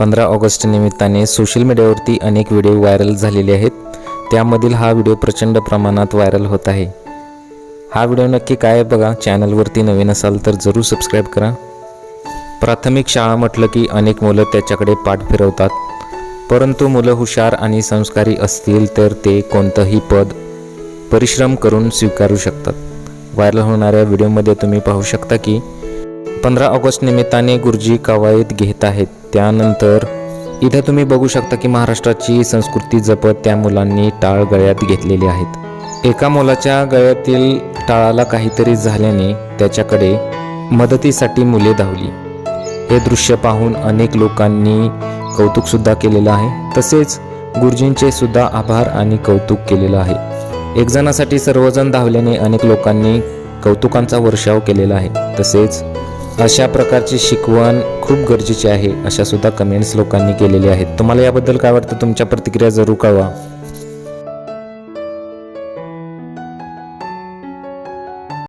पंधरा ऑगस्ट निमित्ताने सोशल मीडियावरती अनेक व्हिडिओ व्हायरल झालेले आहेत. त्यामधील हा व्हिडिओ प्रचंड प्रमाणात व्हायरल होत आहे. हा व्हिडिओ नक्की काय आहे बघा. चॅनलवरती नवीन असाल तर जरूर सबस्क्राईब करा. प्राथमिक शाळा म्हटलं की अनेक मुलं त्याच्याकडे पाठ फिरवतात. परंतु मुलं हुशार आणि संस्कारी असतील तर ते कोणतंही पद परिश्रम करून स्वीकारू शकतात. व्हायरल होणाऱ्या व्हिडिओमध्ये तुम्ही पाहू शकता की पंधरा ऑगस्ट निमित्ताने गुरुजी कवायत घेत आहेत. त्यानंतर इथं तुम्ही बघू शकता की महाराष्ट्राची संस्कृती जपत त्या मुलांनी टाळ गळ्यात घेतलेली आहेत. एका मुलाच्या गळ्यातील टाळाला काहीतरी झाल्याने त्याच्याकडे मदतीसाठी मुले धावली. हे दृश्य पाहून अनेक लोकांनी कौतुकसुद्धा केलेलं आहे. तसेच गुरुजींचे सुद्धा आभार आणि कौतुक केलेलं आहे. एक जणासाठी सर्वजण धावल्याने अनेक लोकांनी कौतुकांचा वर्षाव केलेला आहे. तसेच अशा प्रकारची शिकवण खूप गरजेची आहे अशा सुद्धा कमेंट्स लोकांनी केलेले आहेत. तुम्हाला याबद्दल काय वाटतं? तुमच्या प्रतिक्रिया जरूर कळवा.